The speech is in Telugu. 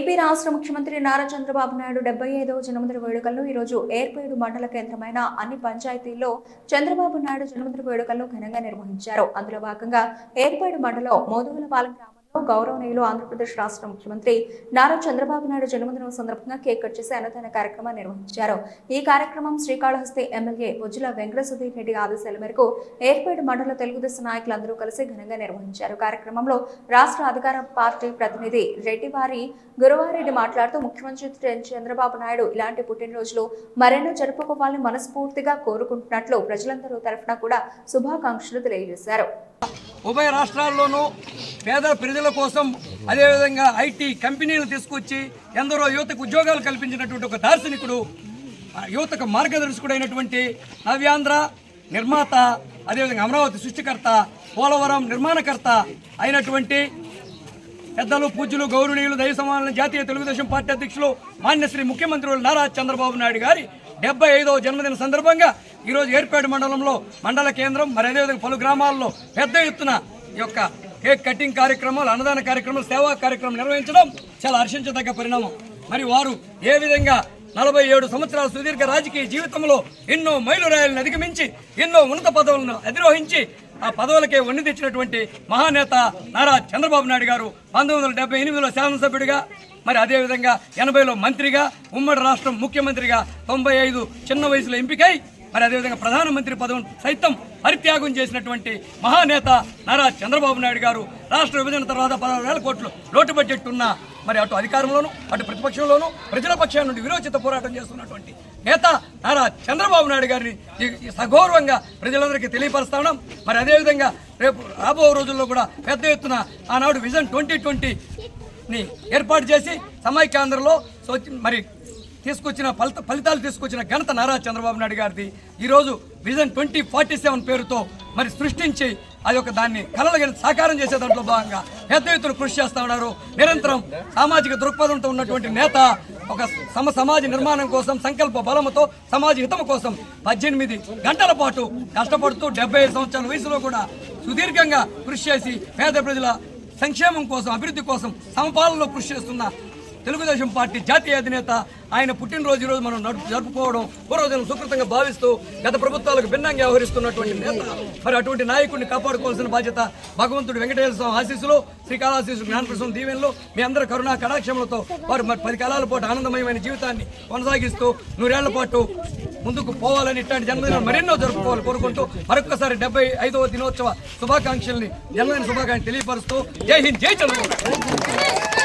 ఏపీ రాష్ట్ర ముఖ్యమంత్రి నారా చంద్రబాబు నాయుడు డెబ్బై ఐదవ జన్మదిన వేడుకలను ఈరోజు ఏర్పేడు మండల కేంద్రమైన అన్ని పంచాయతీల్లో చంద్రబాబు నాయుడు జన్మదిన వేడుకలను ఘనంగా నిర్వహించారు. అందులో భాగంగా ఏర్పేడు మండలం మోదుగులపాలెం గౌరవనీయులు ఆంధ్రప్రదేశ్ రాష్ట్ర ముఖ్యమంత్రి నారా చంద్రబాబు నాయుడు జన్మదినం సందర్భంగా కేక్ కట్ చేసి అన్నదాన కార్యక్రమం నిర్వహించారు. ఈ కార్యక్రమం శ్రీకాళహస్తి ఎమ్మెల్యే బొజ్జుల వెంకట సుధీర్ రెడ్డి ఆదేశాల మేరకు ఏర్పేడు మండల తెలుగుదేశం నాయకులందరూ కలిసి ఘనంగా నిర్వహించారు. కార్యక్రమంలో రాష్ట్ర అధికార పార్టీ ప్రతినిధి రెడ్డివారి గురువారెడ్డి మాట్లాడుతూ ముఖ్యమంత్రి చంద్రబాబు నాయుడు ఇలాంటి పుట్టినరోజులు మరెన్నో జరుపుకోవాలని మనస్ఫూర్తిగా కోరుకుంటున్నట్లు ప్రజలందరూ తరఫున కూడా శుభాకాంక్షలు తెలియజేశారు. ఉభయ రాష్ట్రాల్లోనూ పేద ప్రజల కోసం అదేవిధంగా ఐటీ కంపెనీలు తీసుకొచ్చి ఎందరో యువతకు ఉద్యోగాలు కల్పించినటువంటి ఒక దార్శనికుడు యువతకు మార్గదర్శకుడు అయినటువంటి నవ్యాంధ్ర నిర్మాత అదేవిధంగా అమరావతి సృష్టికర్త పోలవరం నిర్మాణకర్త అయినటువంటి పెద్దలు పూజ్యులు గౌరవనీయులు దైవ సమాన జాతీయ తెలుగుదేశం పార్టీ అధ్యక్షులు మాన్యశ్రీ ముఖ్యమంత్రులు నారా చంద్రబాబు నాయుడు గారి డెబ్బై ఐదవ జన్మదిన సందర్భంగా ఈరోజు ఏర్పేట మండలంలో మండల కేంద్రం మరి అదేవిధంగా పలు గ్రామాల్లో పెద్ద ఎత్తున ఈ యొక్క కేక్ కటింగ్ కార్యక్రమాలు అన్నదాన కార్యక్రమాలు సేవా కార్యక్రమం నిర్వహించడం చాలా హర్షించదగ్గ పరిణామం. మరి వారు ఏ విధంగా నలభై ఏడు సంవత్సరాల సుదీర్ఘ రాజకీయ జీవితంలో ఎన్నో మైలురాయలను అధిగమించి ఎన్నో ఉన్నత పదవులను అధిరోహించి ఆ పదవులకే వన్ని తెచ్చినటువంటి మహానేత నారా చంద్రబాబు నాయుడు గారు పంతొమ్మిది వందల డెబ్బై ఎనిమిదిలో శాసనసభ్యుడిగా మరి అదేవిధంగా ఎనభైలో మంత్రిగా ఉమ్మడి రాష్ట్రం ముఖ్యమంత్రిగా తొంభై ఐదు చిన్న వయసులో ఎంపికై మరి అదేవిధంగా ప్రధానమంత్రి పదవిని సైతం పరిత్యాగం చేసినటువంటి మహానేత నారా చంద్రబాబు నాయుడు గారు రాష్ట్ర విభజన తర్వాత పదహారు వేల కోట్లు లోటు బడ్జెట్ ఉన్న మరి అటు అధికారంలోనూ అటు ప్రతిపక్షంలోనూ ప్రజల పక్షాల నుండి విరోచిత పోరాటం చేస్తున్నటువంటి నేత నారా చంద్రబాబు నాయుడు గారిని సగౌరవంగా ప్రజలందరికీ తెలియపరుస్తా. ఉన్నాం మరి అదేవిధంగా రేపు రాబో రోజుల్లో కూడా పెద్ద ఎత్తున ఆనాడు విజన్ ట్వంటీ ట్వంటీని ఏర్పాటు చేసి సమైక్యాంధ్రలో సో మరి తీసుకొచ్చిన ఫలిత ఫలితాలు తీసుకొచ్చిన ఘనత నారా చంద్రబాబు నాయుడు గారిది. ఈరోజు విజన్ ట్వంటీ ఫార్టీ సెవెన్ పేరుతో మరి సృష్టించి అది ఒక దాన్ని కలలుగా సాకారం చేసే దాంట్లో భాగంగా పెద్ద ఎత్తున కృషి చేస్తా ఉన్నారు. నిరంతరం సామాజిక దృక్పథంతో ఉన్నటువంటి నేత ఒక సమ సమాజ నిర్మాణం కోసం సంకల్ప బలముతో సమాజ హితము కోసం పద్దెనిమిది గంటల పాటు కష్టపడుతూ డెబ్బై సంవత్సరాల వయసులో కూడా సుదీర్ఘంగా కృషి చేసి పేద ప్రజల సంక్షేమం కోసం అభివృద్ధి కోసం సమపాలనలో కృషి చేస్తున్న తెలుగుదేశం పార్టీ జాతీయ అధినేత. ఆయన పుట్టినరోజు ఈరోజు మనం జరుపుకోవడం పూర్వజనం సుకృతంగా భావిస్తూ గత ప్రభుత్వాలకు భిన్నంగా వ్యవహరిస్తున్నటువంటి నేత. మరి అటువంటి నాయకుడిని కాపాడుకోవాల్సిన బాధ్యత భగవంతుడు వెంకటేశ్వర స్వామి ఆశీస్సులు శ్రీకాళాశీసు జ్ఞానప్రసం దీవెనలు మీ అందరి కరుణా కడాక్షములతో వారు మరి పది కాలాల పాటు ఆనందమయమైన జీవితాన్ని కొనసాగిస్తూ నూరేళ్ళ పాటు ముందుకు పోవాలని ఇట్లాంటి జన్మదినాలు మరెన్నో జరుపుకోవాలి కోరుకుంటూ మరొకసారి డెబ్బై ఐదవ దినోత్సవ శుభాకాంక్షల్ని జన్మదిన శుభాకాంక్షలు తెలియపరుస్తూ జై హింద్ జై చంద్రబాబు.